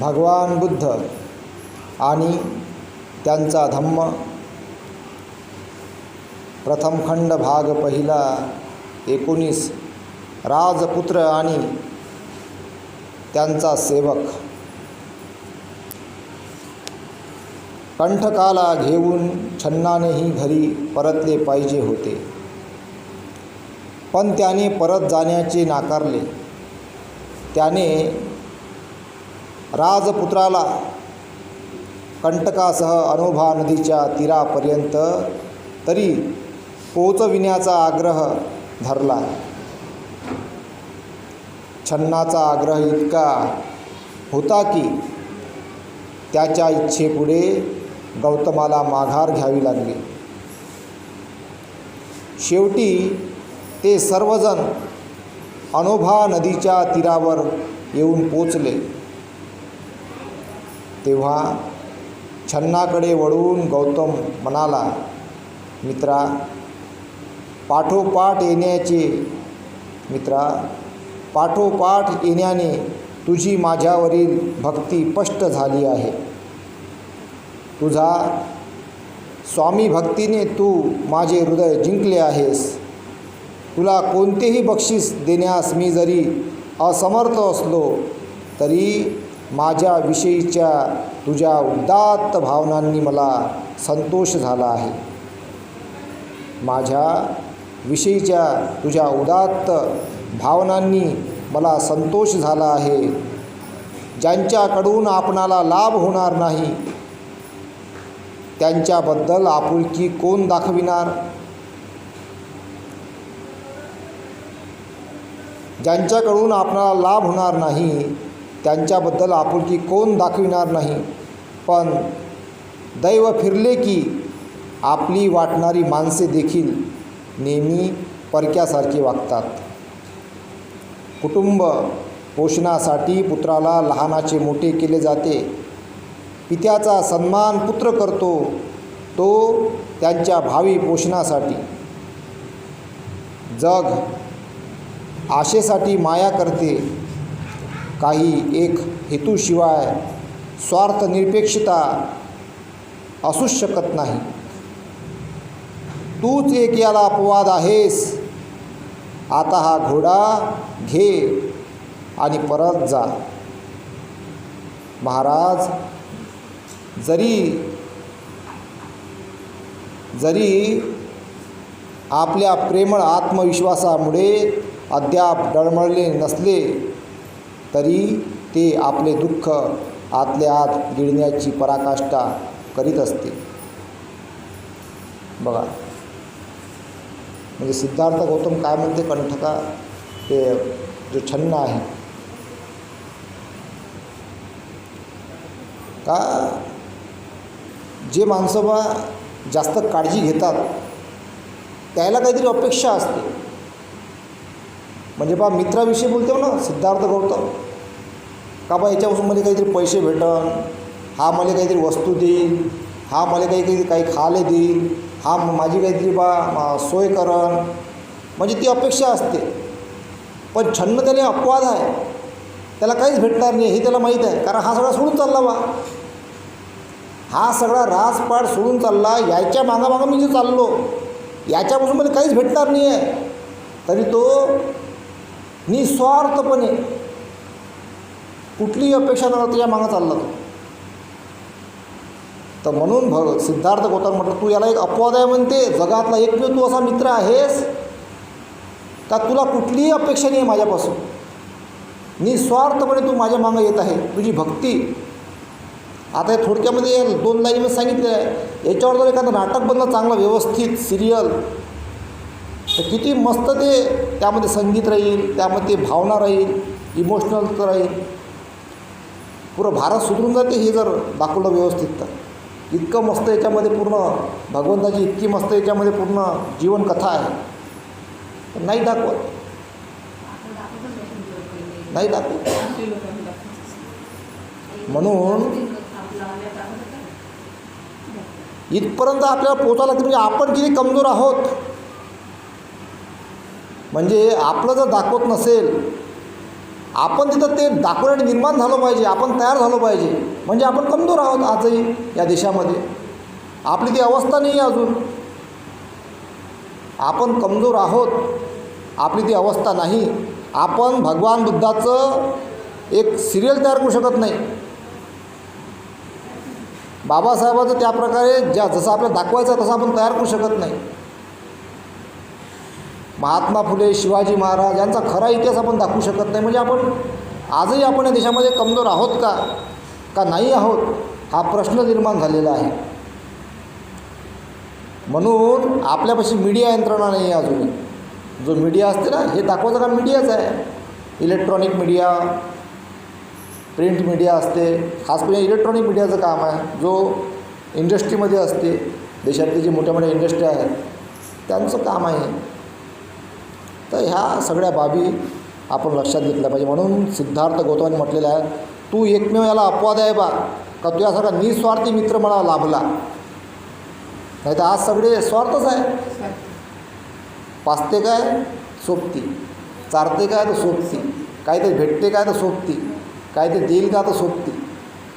भगवान बुद्ध आणि त्यांचा धम्म. प्रथम खंड भाग पहिला एकोणीस. राजपुत्र आणि त्यांचा सेवक. कंठकाला घेऊन छन्नानेही घरी परतले पाहिजे होते. पण त्याने परत जाण्याचे नाकारले. त्याने राजपुत्राला कंटकासह अनोभा नदीच्या तीरापर्यंत तरी पोचविण्याचा आग्रह धरला. छन्नाचा आग्रह इतका होता की त्याच्या इच्छेपुढे गौतमाला माघार घ्यावी लागली. शेवटी ते सर्वजण अनोभा नदीच्या तीरावर येऊन पोचले. तेव्हा छन्नाकडे वळून गौतम म्हणाला मित्रा पाठोपाठ येण्याचे मित्रा पाठोपाठ येण्याने तुझी माझ्यावरील भक्ती स्पष्ट झाली आहे. तुझा स्वामी भक्तीने तू माझे हृदय जिंकले आहेस. तुला कोणतेही बक्षीस देण्यास मी जरी असमर्थ असलो तरी माझ्या विषयीच्या तुझ्या उदात्त भावनांनी मला संतोष झाला आहे. माझ्या विषयीच्या तुझ्या उदात्त भावनांनी मला संतोष झाला आहे. ज्यांच्याकडून आपणाला लाभ होणार नाही त्यांच्याबद्दल आपुलकी कोण दाखविणार? ज्यांच्याकडून आपणाला लाभ होणार नाही त्यांच्याबद्दल आपुलकी कोण दाखविणार नाही. पण दैव फिरले की आपली वाटणारी माणसे देखील नेहमी परक्यासारखी वागतात. कुटुंब पोषणासाठी पुत्राला लहानाचे मोठे केले जाते. पित्याचा सन्मान पुत्र करतो तो त्यांच्या भावी पोषणासाठी. जग आशेसाठी माया करते काही एक हेतूशिवाय स्वार्थनिरपेक्षता असूच शकत नाही. तूच एक याला अपवाद आहेस. आता हा घोडा घे आणि परत जा. महाराज जरी जरी आपल्या प्रेमळ आत्मविश्वासामुळे अद्याप डळमळले नसले तरी ते आपले दुःख आतल्या आत गिळण्याची पराकाष्ठा करीत असते. बघा. म्हणजे सिद्धार्थ गौतम काय म्हणते कंठका? ते जो छन्न आहे. का? जे माणसं बा जास्त काळजी घेतात त्याला काहीतरी अपेक्षा असते. म्हणजे बा मित्राविषयी बोलते ना सिद्धार्थ गौतम. का बा याच्यापासून मला काहीतरी पैसे भेटन हा मला काहीतरी वस्तू देईल हा मला काही काही काही खाले देईल हा माझी काहीतरी बा सोय करण. म्हणजे ती अपेक्षा असते. पण छन्न त्याने अपवाद आहे. त्याला काहीच भेटणार नाही हे त्याला माहीत आहे. कारण हा सगळा सोडून चालला बा. हा सगळा राजपाट सोडून चालला याच्या मागामागं मी जे चाललो याच्यापासून मला काहीच भेटणार नाही आहे तरी तो निस्वार्थपणे कुठलीही अपेक्षा न करता या मागं चालला तो. तर म्हणून भ सिद्धार्थ गौतम म्हटलं तू याला एक अपवाद आहे म्हणते जगातला एकमेव तू असा मित्र आहेस का तुला कुठलीही अपेक्षा नाही आहे माझ्यापासून? निस्वार्थपणे तू माझ्या मागं येत आहे तुझी भक्ती. आता हे थोडक्यामध्ये दोन लाईनमध्ये सांगितलेलं आहे. याच्यावर जर एखादं नाटक बनलं चांगलं व्यवस्थित सिरियल तर किती मस्त ते त्यामध्ये संगीत राहील त्यामध्ये भावना राहील इमोशनल तर राहील. पुरं भारत सुधरून जाते हे जर दाखवलं व्यवस्थित तर. इतकं मस्त याच्यामध्ये पूर्ण भगवंताची इतकी मस्त याच्यामध्ये पूर्ण जीवनकथा आहे. नाही दाखवत. नाही दाखवत. म्हणून इथपर्यंत आपल्याला पोचायला की म्हणजे आपण किती कमजोर आहोत. म्हणजे आपलं जर दाखवत नसेल आपण तिथं ते दाखवण्यात निर्माण झालं पाहिजे आपण तयार झालो पाहिजे. म्हणजे आपण कमजोर आहोत आजही या देशामध्ये. आपली ती अवस्था नाही आहे अजून. आपण कमजोर आहोत आपली ती अवस्था नाही. आपण भगवान बुद्धाचं एक सिरियल तयार करू शकत नाही. बाबासाहेबाचं त्या प्रकारे ज्या जसं आपल्याला दाखवायचं तसं आपण तयार करू शकत नाही. महात्मा फुले शिवाजी महाराज यांचा खरा इतिहास आपण दाखवू शकत नाही. म्हणजे आपण आजही आपण या देशामध्ये कमजोर आहोत का? का नाही आहोत? हा प्रश्न निर्माण झालेला आहे. म्हणून आपल्यापाशी मीडिया यंत्रणा नाही आहे अजूनही जो मीडिया असते ना हे दाखवायचं का मीडियाच आहे. इलेक्ट्रॉनिक मीडिया प्रिंट मीडिया असते. खास करून इलेक्ट्रॉनिक मीडियाचं काम आहे. जो इंडस्ट्रीमध्ये असते देशातली जी मोठ्या मोठ्या इंडस्ट्री आहेत त्यांचं काम आहे. तर ह्या सगळ्या बाबी आपण लक्षात घेतल्या पाहिजे. म्हणून सिद्धार्थ गौतमाने म्हटलेलं आहे तू एकमेव याला अपवाद आहे बा. का तुझ्यासारखा निस्वार्थी मित्र मला लाभला? नाही तर आज सगळे स्वार्थच आहे. पाचते काय? सोबती. चारते काय? तर सोबती. काहीतरी भेटते काय? तर सोबती. काहीतरी देईल का? तर सोबती.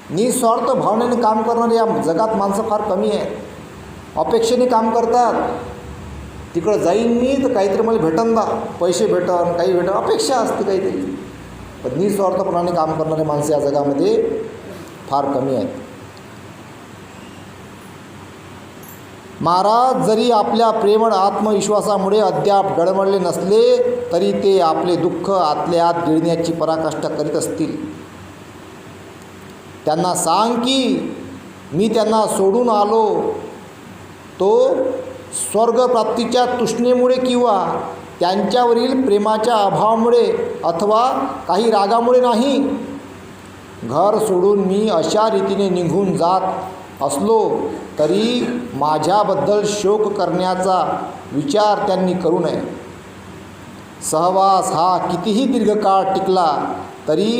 निस्वार्थ भावनेने काम करणारे या जगात माणसं फार कमी आहेत अपेक्षेने काम करतात. तिकडं जाईन मी तर काहीतरी मला भेटन ना पैसे भेटन काही भेटन अपेक्षा असते काहीतरी. पण निस्वार्थपणाने काम करणारे माणसं या जगामध्ये फार कमी आहेत. महाराज जरी आपल्या प्रेमळ आत्मविश्वासामुळे अद्याप डळमळले नसले तरी ते आपले दुःख आतल्या आत गिळण्याची पराकाष्ठा करीत असतील. त्यांना सांग की मी त्यांना सोडून आलो तो स्वर्गप्राप्तीच्या तृष्णेमुळे किंवा त्यांच्यावरील प्रेमाच्या अभावामुळे अथवा काही रागामुळे नाही. घर सोडून मी अशा रीतीने निघून जात असलो तरी माझ्याबद्दल शोक करण्याचा विचार त्यांनी करू नये. सहवास हा कितीही दीर्घकाळ टिकला तरी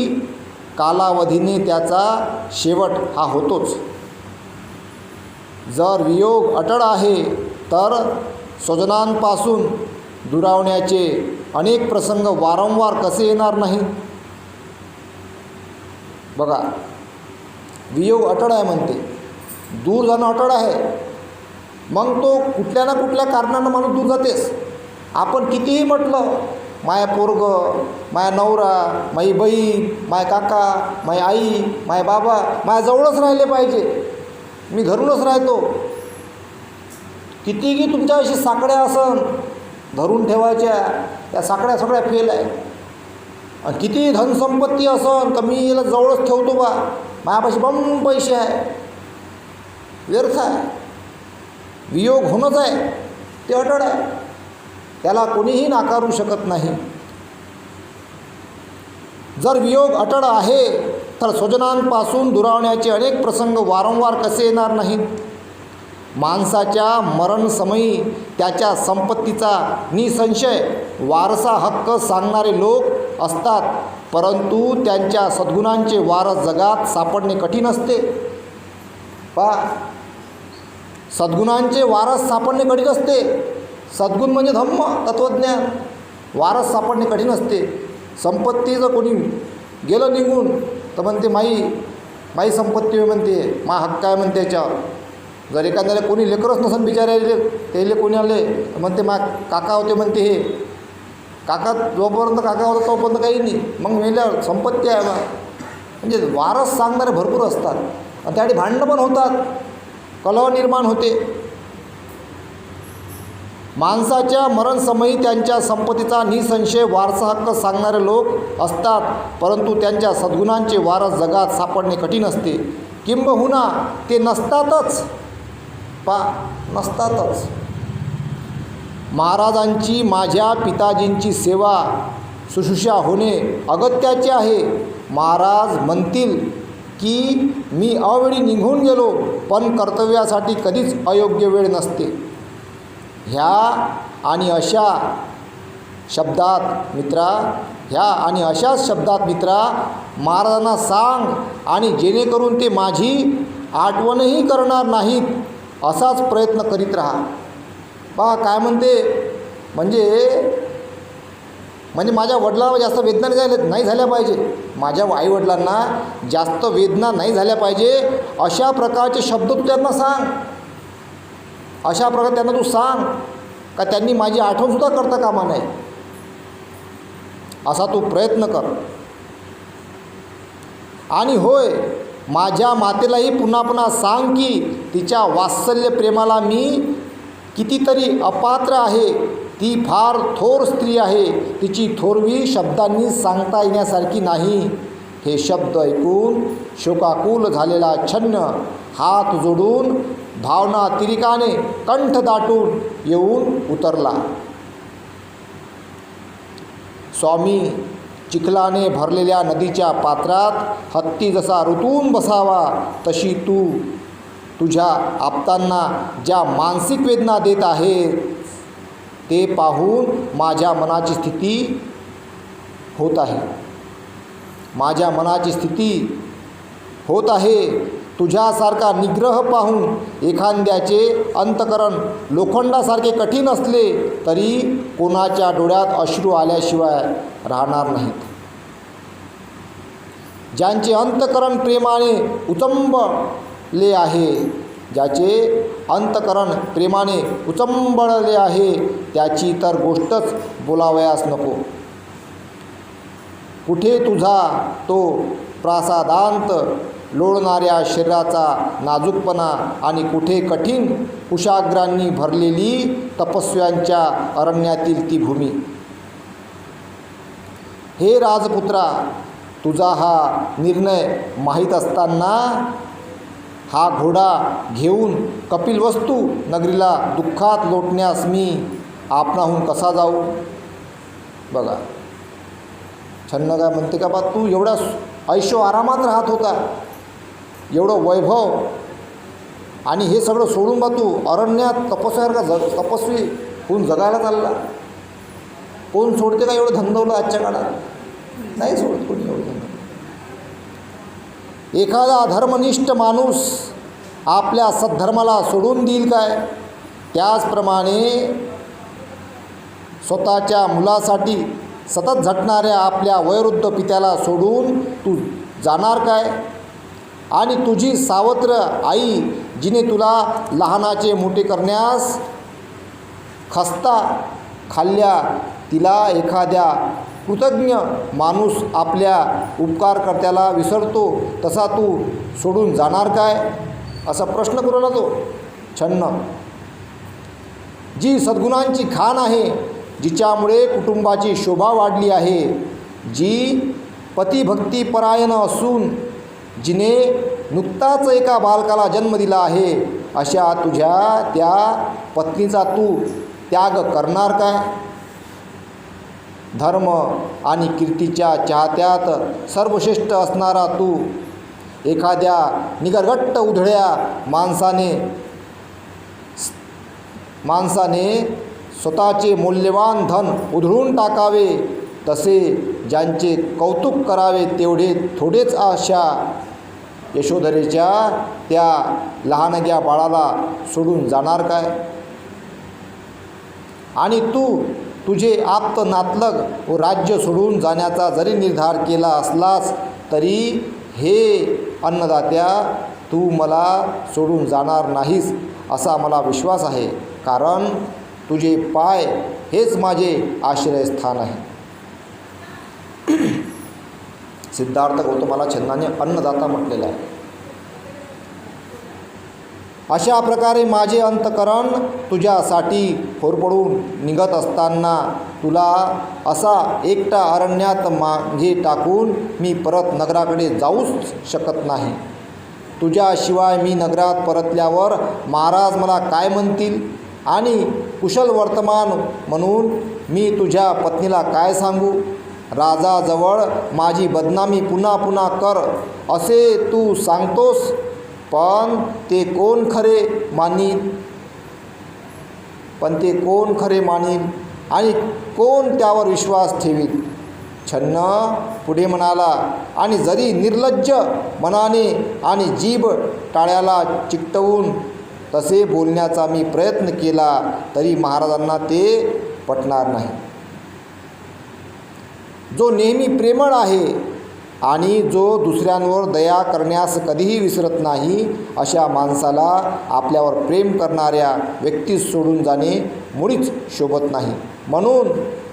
कालावधीने त्याचा शेवट हा होतोच. जर वियोग अटळ आहे तर स्वजनांपासून दुरावण्याचे अनेक प्रसंग वारंवार कसे येणार नाही? बघा वियोग अटळ आहे म्हणते. दूर जाणं अटळ आहे. मग तो कुठल्या ना कुठल्या कारणानं माणूस दूर जातेस? आपण कितीही म्हटलं माया पोरग माया नवरा माई बहीण माय काका माय आई माय बाबा माया जवळच राहिले पाहिजे. मी घरूनच राहतो. कितीही तुमच्याशी साकड्या असन धरून ठेवायच्या त्या साकड्या सगळ्या फेल आहे. आणि किती धनसंपत्ती असन तर मी याला जवळच ठेवतो बा माझ्यापाशी बम पैसे आहे. व्यर्थ आहे. वियोग होणंच आहे. ते अटळ आहे. त्याला कोणीही नाकारू शकत नाही. जर वियोग अटळ आहे तर स्वजनांपासून दुरावण्याचे अनेक प्रसंग वारंवार कसे येणार नाहीत? माणसाच्या मरणसमयी त्याच्या संपत्तीचा निसंशय वारसा हक्क सांगणारे लोक असतात. परंतु त्यांच्या सद्गुणांचे वारस जगात सापडणे कठीण असते. पा सद्गुणांचे वारस सापडणे कठीण असते. सद्गुण म्हणजे धम्म तत्त्वज्ञान वारस सापडणे कठीण असते. संपत्ती जर कोणी गेलं निघून तर म्हणते माई माई संपत्ती म्हणते मा हक्क आहे म्हणते याच्यावर. जर एखाद्याला कोणी लेकरच नसन बिचारायले त्याले कोणी आले म्हणते मा काका होते म्हणते हे. काका जोपर्यंत काका होता तोपर्यंत काही नाही. मग मेल्यावर संपत्ती आहे बा. म्हणजे वारस सांगणारे भरपूर असतात. आणि त्यासाठी भांडणं पण होतात. कलह निर्माण होते. माणसाच्या मरणसमयी त्यांच्या संपत्तीचा निसंशय वारसा हक्क सांगणारे लोक असतात. परंतु त्यांच्या सद्गुणांचे वारस जगात सापडणे कठीण असते. किंबहुना ते नसतातच. पा नसतातच. महाराजांची माझ्या पिताजींची सेवा शुश्रूषा होणे अगत्याचे आहे. महाराज म्हणतील की मी अवेळी निघून गेलो पण कर्तव्यासाठी कधीच अयोग्य वेळ नसते. ह्या आणि अशा शब्दात मित्रा ह्या आणि अशाच शब्दात मित्रा महाराजांना सांग आणि जेणेकरून ते माझी आठवणही करणार नाहीत. असाच प्रयत्न करीत राहा. पहा काय म्हणते? म्हणजे म्हणजे माझ्या वडिलांना जास्त वेदना नाही झाल्या नाही झाल्या पाहिजे. माझ्या आईवडिलांना जास्त वेदना नाही झाल्या पाहिजे. अशा प्रकारचे शब्द तू त्यांना सांग. अशा प्रकारे त्यांना तू सांग. का त्यांनी माझी आठवणसुद्धा करता कामा नाही असा तू प्रयत्न कर. आणि होय माझ्या मातेलाही पुन्हा पुन्हा सांग की तिच्या वात्सल्य प्रेमाला मी कितीतरी अपात्र आहे. ती फार थोर स्त्री आहे. तिची थोरवी शब्दांनी सांगता येण्यासारखी नाही. हे शब्द ऐकून शोकाकुल झालेला छन्न हात जोडून भावना तिरिकाने कंठ दाटून येऊन उतरला. स्वामी चिखलाने भरलेल्या नदीच्या पात्रात हत्ती जसा ऋतून बसावा तशी तू तुझ्या आप्तांना ज्या मानसिक वेदना देत आहे ते पाहून माझ्या मनाची स्थिती होत आहे. माझ्या मनाची स्थिती होत आहे. तुझ्यासारखा निग्रह पाहून एखाद्याचे अंतकरण लोखंडासारखे कठीण असले तरी कोणाच्या डोळ्यात अश्रू आल्याशिवाय राहणार नाहीत. ज्यांचे अंतकरण प्रेमाने उचंबले आहे ज्याचे अंतकरण प्रेमाने उचंबळले आहे त्याची तर गोष्टच बोलावयास नको. कुठे तुझा तो प्रासादांत लोळणाऱ्या शरीराचा नाजूकपणा आणि कुठे कठीण कुशाग्रांनी भरलेली तपस्व्यांच्या अरण्यातील ती भूमी. हे राजपुत्रा तुझा हा निर्णय माहीत असताना हा घोडा घेऊन कपिलवस्तू नगरीला दुःखात लोटण्यास मी आपणाहून कसा जाऊ? बघा. छन्न काय म्हणते का बा तू एवढा ऐशो आरामात राहत होता. एवढं वैभव. आणि हे सगळं सोडून बा तू अरण्यात तपस्यासारखा जग तपस्वी होऊन जगायला चालला. कोण सोडते का एवढं धंदवलं आजच्या काळात? नाही सोडत कोणी एवढं धंदवलं. एखादा धर्मनिष्ठ माणूस आपल्या सद्धर्माला सोडून देईल काय? त्याचप्रमाणे स्वतःच्या मुलासाठी सतत झटणाऱ्या आपल्या वयोवृद्ध पित्याला सोडून तू जाणार काय? आणि तुझी सावत्र आई जिने तुला लहानाचे मोठे करण्यास खस्ता खाल्ल्या तिला एखाद्या कृतज्ञ माणूस आपल्या उपकारकर्त्याला विसरतो तसा तू सोडून जाणार काय? असा प्रश्न करू ना तो छन्न. जी सद्गुणांची खाण आहे जिच्यामुळे कुटुंबाची शोभा वाढली आहे जी पतिभक्तीपरायण असून जिने नुकताच एका बालकाला जन्म दिला आहे अशा तुझ्या त्या पत्नीचा तू त्याग करणार काय? धर्म आणि कीर्तीच्या चाहत्यात सर्वश्रेष्ठ असणारा तू एखाद्या निगरगट्ट उधळ्या माणसाने माणसाने स्वतःचे मौल्यवान धन उधळून टाकावे तसे ज्यांचे कौतुक करावे तेवढे थोडेच अशा यशोधरेच्या त्या लहानग्या बाळाला सोडून जाणार काय? आणि तू तुझे आप्त नातलग व राज्य सोडून जाण्याचा जरी निर्धार केला असलास तरी हे अन्नदात्या तू मला सोडून जाणार नाहीस असा मला विश्वास आहे. कारण तुझे पाय हेच माझे आश्रयस्थान आहे. सिद्धार्थ गौतमाला छंदाने अन्नदाता म्हटलेला आहे. अशा प्रकारे माझे अंतकरण तुझ्यासाठी होरपडून निघत असताना तुला असा एकटा अरण्यात मागे टाकून मी परत नगराकडे जाऊच शकत नाही. तुझ्याशिवाय मी नगरात परतल्यावर महाराज मला काय म्हणतील? आणि कुशल वर्तमान म्हणून मी तुझ्या पत्नीला काय सांगू? राजाजवळ माझी बदनामी पुन्हा पुन्हा कर असे तू सांगतोस पण ते कोण खरे मानित पण ते कोण खरे मानील आणि कोण त्यावर विश्वास ठेवील छन्न पुढे म्हणाला आणि जरी निर्लज्ज मनाने आणि जीभ टाळ्याला चिकटवून तसे बोलण्याचा मी प्रयत्न केला तरी महाराजांना ते पटणार नाही. जो नेहमी प्रेमळ आहे आणि जो दुसऱ्यांवर दया करण्यास कधीही विसरत नाही अशा माणसाला आपल्यावर प्रेम करणाऱ्या व्यक्तीस सोडून जाणे मुळीच शोभत नाही. म्हणून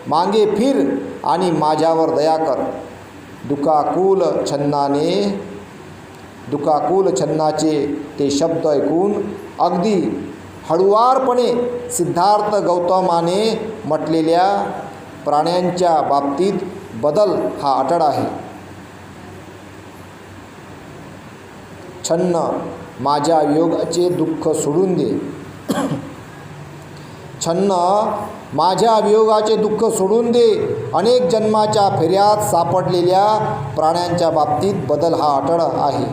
मागे फिर आणि माझ्यावर दया कर. दुकाकुल छन्नाने दुकाकुल छन्नाचे ते शब्द ऐकून अगदी हळुवारपणे सिद्धार्थ गौतमाने म्हटलेल्या प्राण्यांच्या बाबतीत बदल हा अटळ आहे. छन्न माझ्या वियोगाचे दुःख सोडून दे. छन्न माझ्या वियोगाचे दुःख सोडून दे. अनेक जन्माच्या फेऱ्यात सापडलेल्या प्राण्यांच्या बाबतीत बदल हा अटळ आहे.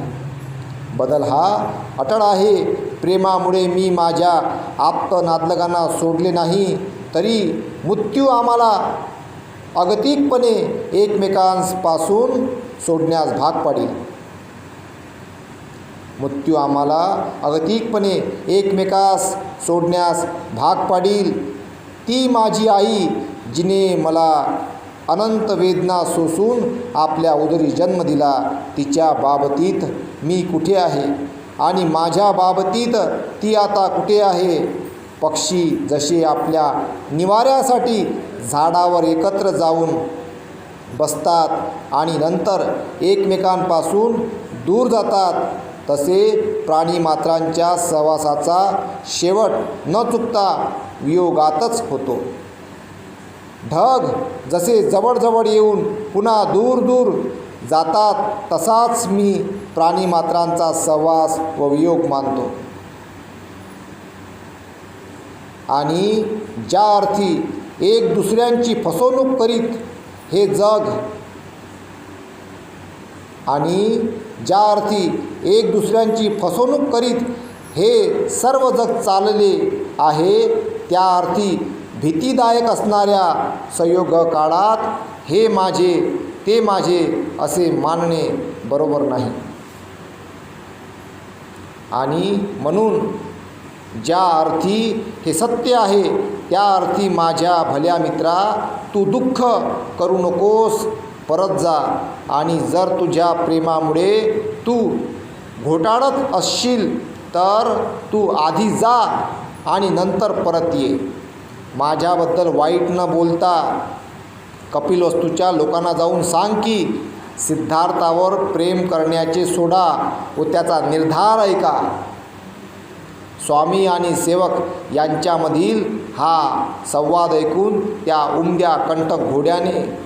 बदल हा अटळ आहे. प्रेमामुळे मी माझ्या आप्त नातलगांना सोडले नाही तरी मृत्यू आम्हाला अगतिकपणे एकमेकांपासून सोडण्यास भाग पाडेल. मृत्यू आम्हाला अगतिकपणे एकमेकास सोडण्यास भाग पाडील. ती माझी आई जिने मला अनंत वेदना सोसून आपल्या उदरी जन्म दिला तिच्या बाबतीत मी कुठे आहे? आणि माझ्या बाबतीत ती आता कुठे आहे? पक्षी जसे आपल्या निवाऱ्यासाठी झाडावर एकत्र जाऊन बसतात आणि नंतर एकमेकांपासून दूर जातात. तसे प्राणीमात्रांच्या सहवासाचा शेवट न चुकता वियोगातच होतो. ढग जसे जवळजवळ येऊन पुन्हा दूर दूर जातात तसाच मी प्राणीमात्रांचा सहवास व वियोग मानतो. आणि ज्या अर्थी एक दुसऱ्यांची फसवणूक करीत हे जग आणि ज्या अर्थी एक दुसऱ्यांची फसवणूक करीत हे सर्व जग चालले आहे त्या अर्थी भीतीदायक असणाऱ्या संयोग काळात हे माझे ते माझे असे मानणे बरोबर नाही. आणि म्हणून ज्या अर्थी हे सत्य आहे त्या अर्थी माझ्या भल्या मित्रा तू दुःख करू नकोस परत जा. आणि जर तुझ्या प्रेमामुळे तू घोटाळत असशील तर तू आधी जा आणि नंतर परत ये. माझ्याबद्दल वाईट न बोलता कपिलवस्तूच्या लोकांना जाऊन सांग की सिद्धार्थावर प्रेम करण्याचे सोडा व त्याचा निर्धार ऐका. स्वामी आणि सेवक यांच्यामधील हा संवाद ऐकून त्या उमद्या कंटक घोड्याने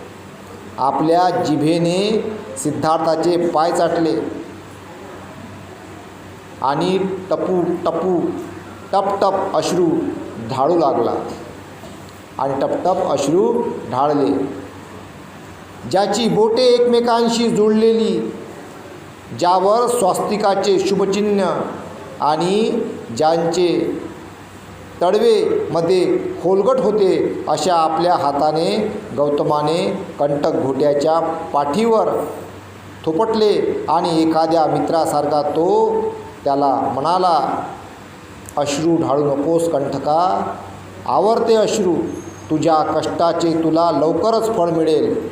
आपल्या जिभेने सिद्धार्थाचे पाय चाटले आणि टपू टपू टप टप अश्रू ढाळू लागला. आणि टपटप अश्रू ढाळले. ज्याची बोटे एकमेकांशी जुळलेली ज्यावर स्वास्तिकाचे शुभचिन्ह आणि ज्यांचे तडवेमध्ये खोलगट होते अशा आपल्या हाताने गौतमाने कंटक घोट्याच्या पाठीवर थोपटले आणि एखाद्या मित्रासारखा तो त्याला म्हणाला अश्रू ढाळू नकोस कंठका आवरते अश्रू तुझ्या कष्टाचे तुला लवकरच फळ मिळेल.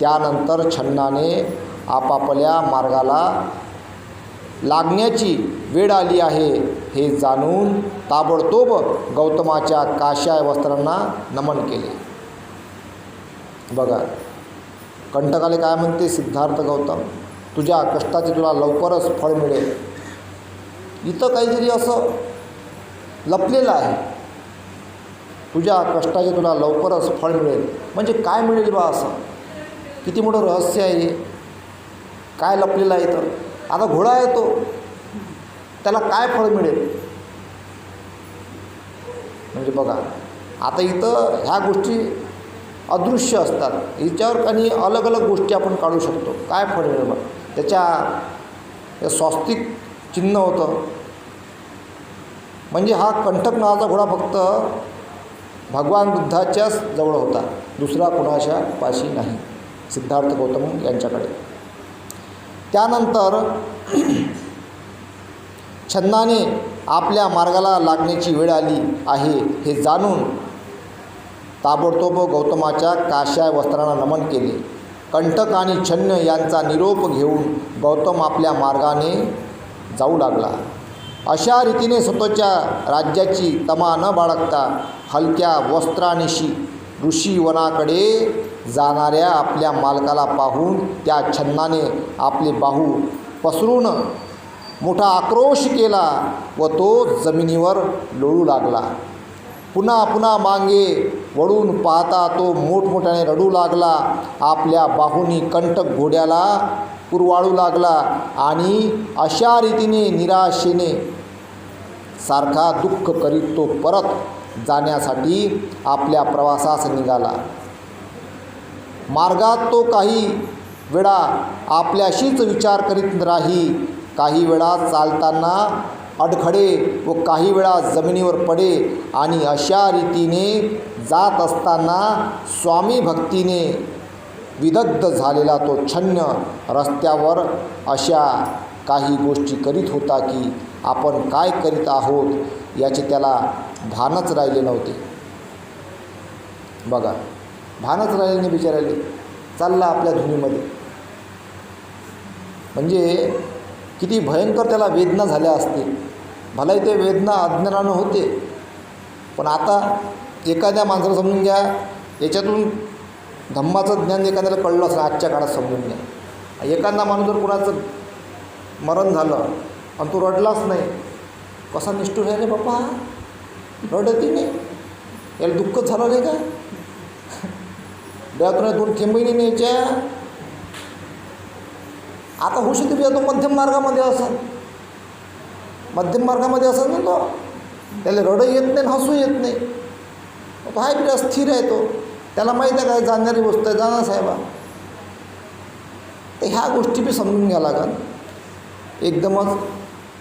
त्यानंतर छन्नाने आपापल्या मार्गाला लागण्याची वेळ आली आहे हे जाणून ताबडतोब गौतमाच्या काशाय वस्त्रांना नमन केले. बघा कंटकाले काय म्हणते सिद्धार्थ गौतम? तुझ्या कष्टाचे तुला लवकरच फळ मिळेल. इथं काहीतरी असं लपलेलं आहे. तुझ्या कष्टाचे तुला लवकरच फळ मिळेल. म्हणजे काय मिळेल बा असं? किती मोठं रहस्य आहे काय लपलेलं आहे तर आता घोडा आहे तो. त्याला काय फळ मिळेल? म्हणजे बघा आता इथं ह्या गोष्टी अदृश्य असतात. हिच्यावर काही अलग अलग गोष्टी आपण काढू शकतो. काय फळ मिळेल त्याच्या हे स्वास्तिक चिन्ह होतं. म्हणजे हा कंठक नावाचा घोडा फक्त भगवान बुद्धाच्याच जवळ होता. दुसरा कोणाच्या पाशी नाही. सिद्धार्थ गौतम यांच्याकडे. त्यानंतर छंदाने आपल्या मार्गाला लागण्याची वेळ आली आहे हे जाणून ताबडतोब गौतमाच्या काशाय वस्त्रांना नमन केले. कंटक आणि छन्न यांचा निरोप घेऊन गौतम आपल्या मार्गाने जाऊ लागला. अशा रीतीने स्वतःच्या राज्याची तमा न बाळगता हलक्या वस्त्रानिशी ऋषीवनाकडे जाणाऱ्या आपल्या मालकाला पाहून त्या छन्नाने आपले बाहू पसरून मोठा आक्रोश केला व तो जमिनीवर लोळू लागला. पुन्हा पुन्हा मागे वळून पाहता तो मोठमोठ्याने रडू लागला. आपल्या बाहूनी कंटक घोड्याला पुरवाळू लागला आणि अशा रीतीने निराशेने सारखा दुःख करीत तो परत जाण्यासाठी आपल्या प्रवासास निघाला. मार्गात तो काही वेळा आपल्याशीच विचार करीत राही काही वेळा चालताना अडखडे व काही वेळा जमिनीवर पडे आणि अशा रीतीने जात असताना स्वामी भक्तीने विदग्ध झालेला तो छन्न रस्त्यावर अशा काही गोष्टी करीत होता की आपण काय करीत आहोत याचे त्याला भानच राहिले नव्हते. बघा भानच राहिले नाही बिचारायले चालला आपल्या धुनीमध्ये. म्हणजे किती भयंकर त्याला वेदना झाल्या असतील. भलाही ते वेदना अज्ञानानं होते. पण आता एखाद्या माणसाला समजून घ्या याच्यातून धम्माचं ज्ञान एखाद्याला कळलं असं आजच्या काळात समजून घ्या. एखादा माणूस जर कुणाचं मरण झालं आणि तो रडलाच नाही कसा निष्ठूर आहे रे बाप्पा? रडती नाही. याला दुःखच झालं नाही का? डोळ्यातून दोन थेंबही नाही यायच्या आता होऊ शकते तो मध्यम मार्गामध्ये असेल. मध्यम मार्गामध्ये असेल ना तो. त्याला रडं येत नाही आणि हसू येत नाही. तो आहे बिरा स्थिर आहे तो. त्याला माहीत आहे काय जाणारी वस्तू आहे जाणार साहेबा. तर ह्या गोष्टी बी समजून घ्या लागत एकदमच.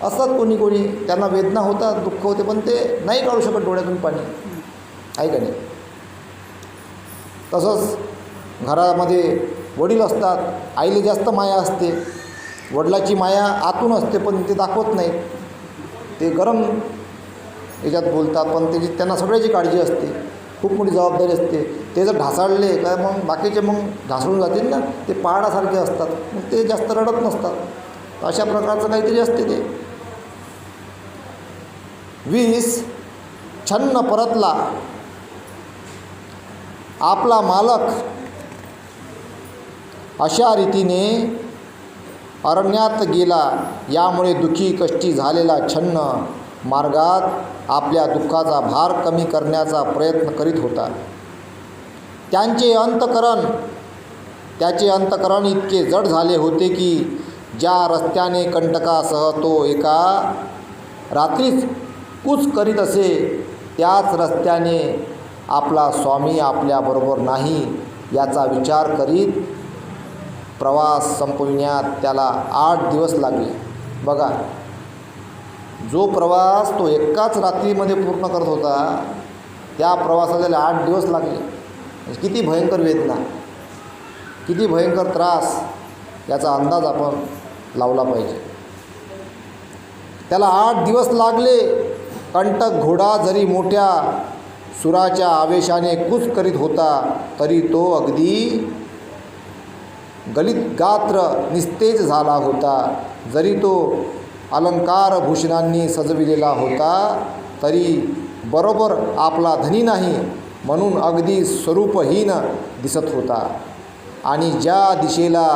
असतात कोणी कोणी त्यांना वेदना होतात दुःख होते पण ते नाही काढू शकत डोळ्यातून पाणी. आहे का नाही? तसंच घरामध्ये वडील असतात आईला जास्त माया असते. वडिलाची माया आतून असते पण ते दाखवत नाही. ते गरम याच्यात बोलतात पण त्याची त्यांना सगळ्याची काळजी असते. खूप मोठी जबाबदारी असते. ते जर ढासाळले काय मग बाकीचे मग ढासळून जातील ना? ते पहाडासारखे असतात. मग ते जास्त रडत नसतात. अशा प्रकारचं काहीतरी असते ते. वीस छन्न परतला. आपला मालक अशा रीतीने अरण्यात गेला. यामुळे दुःखी कष्टी झालेला छन्न मार्गात आपल्या दुःखाचा भार कमी करण्याचा प्रयत्न करीत होता. त्यांचे अंतकरण त्याचे अंतकरण इतके जड झाले होते की ज्या रस्त्याने कंटकासह तो एका रात्रीच कूच करीत असे त्याच रस्त्याने आपला स्वामी आपल्याबरोबर नाही याचा विचार करीत प्रवास संपविण्यात त्याला आठ दिवस लागले. बघा जो प्रवास तो एकाच रात्रीमध्ये पूर्ण करत होता त्या प्रवासाला त्याला आठ दिवस लागले. म्हणजे किती भयंकर वेदना किती भयंकर त्रास याचा अंदाज आपण लावला पाहिजे. त्याला आठ दिवस लागले कंटक घोडा जरी मोठ्या सुराच्या आवेशाने कूच करीत होता तरी तो अगदी गलित गात्र निस्तेज झाला होता. जरी तो अलंकार भूषणांनी सजविलेला होता तरी बरोबर आपला धनी नाही म्हणून अगदी स्वरूपहीन दिसत होता. आणि ज्या दिशेला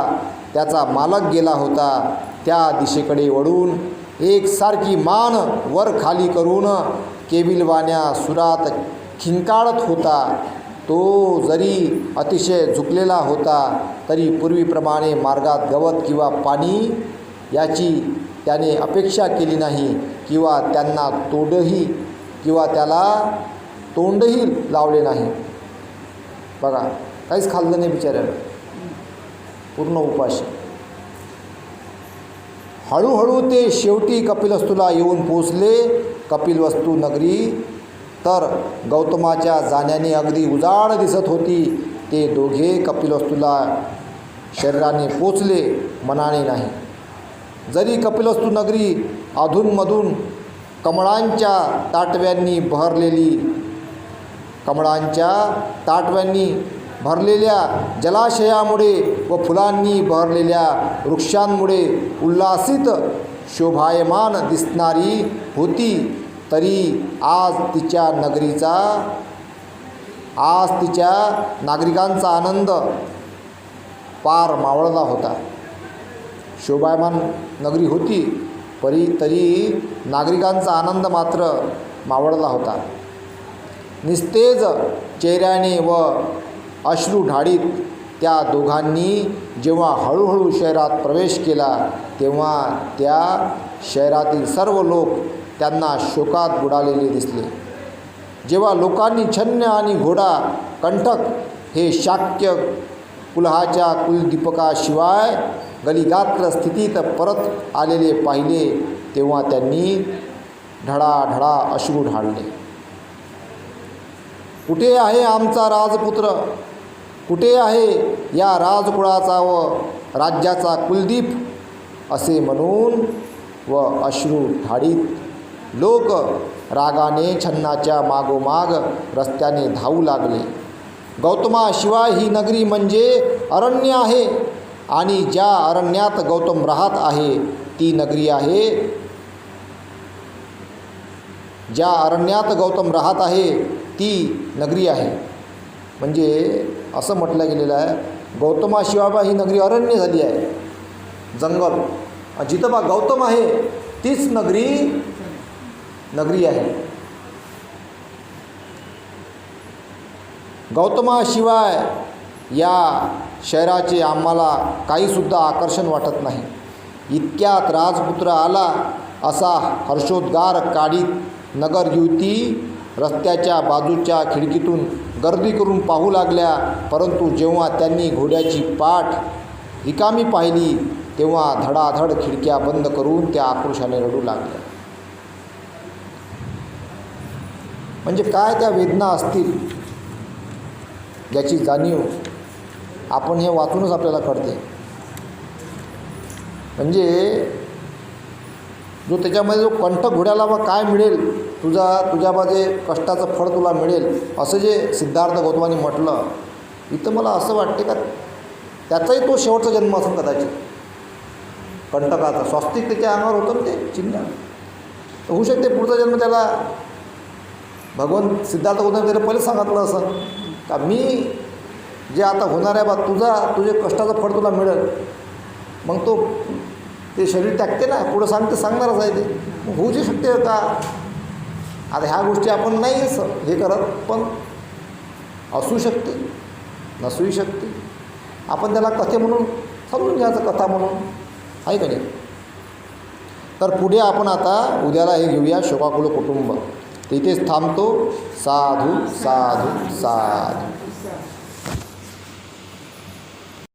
त्याचा मालक गेला होता त्या दिशेकडे वळून एकसारखी मान वर खाली करून केबिलवाण्या सुरात खिंकाळत होता. तो जरी अतिशय झुकलेला होता तरी पूर्वीप्रमाणे मार्गात गवत किंवा पाणी याची त्याने अपेक्षा केली नाही किंवा त्यांना तोंडही किंवा त्याला तोंडही लावले नाही. बघा काहीच खाल्लं नाही बिचाऱ्यानं. पूर्ण उपाशी. हळूहळू ते शेवटी कपिलवस्तूला येऊन पोचले कपिलवस्तू नगरी तर गौतमाच्या जाण्याने अगदी उजाड दिसत होती. ते दोघे कपिलवस्तूला शरीराने पोचले मनाने नाही. जरी कपिलवस्तू नगरी अधूनमधून कमळांच्या ताटव्यांनी बहरलेली कमळांच्या ताटव्यांनी भरलेल्या जलाशयामुळे व फुलांनी बहरलेल्या वृक्षांमुळे उल्हासित शोभायमान दिसणारी होती. तरी आज तिच्या नगरीचा आज तिच्या नागरिकांचा आनंद पार मावळला होता. शोभायमान नगरी होती परी तरी नागरिकांचा आनंद मात्र मावळला होता. निस्तेज चेहऱ्याने व अश्रू ढाळीत त्या दोघांनी जेव्हा हळूहळू शहरात प्रवेश केला तेव्हा त्या शहरातील सर्व लोक त्यांना शोकात बुडालेले दिसले. जेव्हा लोकांनी छन्न आणि घोडा कंठक हे शाक्य कुल्हाच्या कुलदीपकाशिवाय गलिगात्र स्थितीत परत आलेले पाहिले तेव्हा त्यांनी ढळाढळा अश्रू ढाळले. कुठे आहे आमचा राजपुत्र? कुठे आहे या राजकुळाचा व राज्याचा कुलदीप? असे म्हणून व अश्रू ढाळीत लोक रागाने छन्नाच्या मागोमाग रस्त्याने धावू लागले. गौतमाशिवाय ही नगरी म्हणजे अरण्य आहे आणि ज्या अरण्यात गौतम राहत आहे ती नगरी आहे. ज्या अरण्यात गौतम राहत आहे ती नगरी आहे. म्हणजे असं म्हटलं गेलेलं आहे गौतमाशिवाबा ही नगरी अरण्य झाली आहे. जंगल जिथं बा गौतम आहे तीच नगरी नगरी आहे. गौतमाशिवाय या शहराचे आम्हाला काहीसुद्धा आकर्षण वाटत नाही. इतक्यात राजपुत्र आला असा हर्षोद्गार काढीत नगर युवती रस्त्याच्या बाजूच्या खिडकीतून गर्दी करून पाहू लागल्या परंतु जेव्हा त्यांनी घोड्याची पाठ रिकामी पाहिली तेव्हा धडाधड खिडक्या बंद करून त्या आक्रोशाने रडू लागल्या. म्हणजे काय त्या वेदना असतील याची जाणीव आपण हे वाचूनच आपल्याला कळते. म्हणजे जो त्याच्यामध्ये जो कंठ घोड्याला व काय मिळेल तुझा तुझ्या कष्टाचं फळ तुला मिळेल असं जे सिद्धार्थ गौतमाने म्हटलं इथं मला असं वाटते का त्याचाही तो शेवटचा जन्म असेल कदाचित. कंटकाचा स्वास्तिक त्याच्या अंगावर होतं ना ते चिन्ह. तर होऊ शकते पुढचा जन्म त्याला भगवान सिद्धार्थ गौतम त्याने पहिले सांगितलं असं. का मी जे आता होणार आहे बा तुझा तुझे कष्टाचं फळ तुला मिळेल. मग तो ते शरीर टाकते ना पुढं सांगते सांगणारच आहे ते. मग होऊ शकते का? आता ह्या गोष्टी आपण नाही हे करत पण असू शकते नसूही शकते. आपण त्याला कथे म्हणून समजून घ्यायचं कथा म्हणून. आहे का नाही? तर पुढे आपण आता उद्याला हे घेऊया शोकाकुल कुटुंब. तिथेच थांबतो. साधू साधू साधू.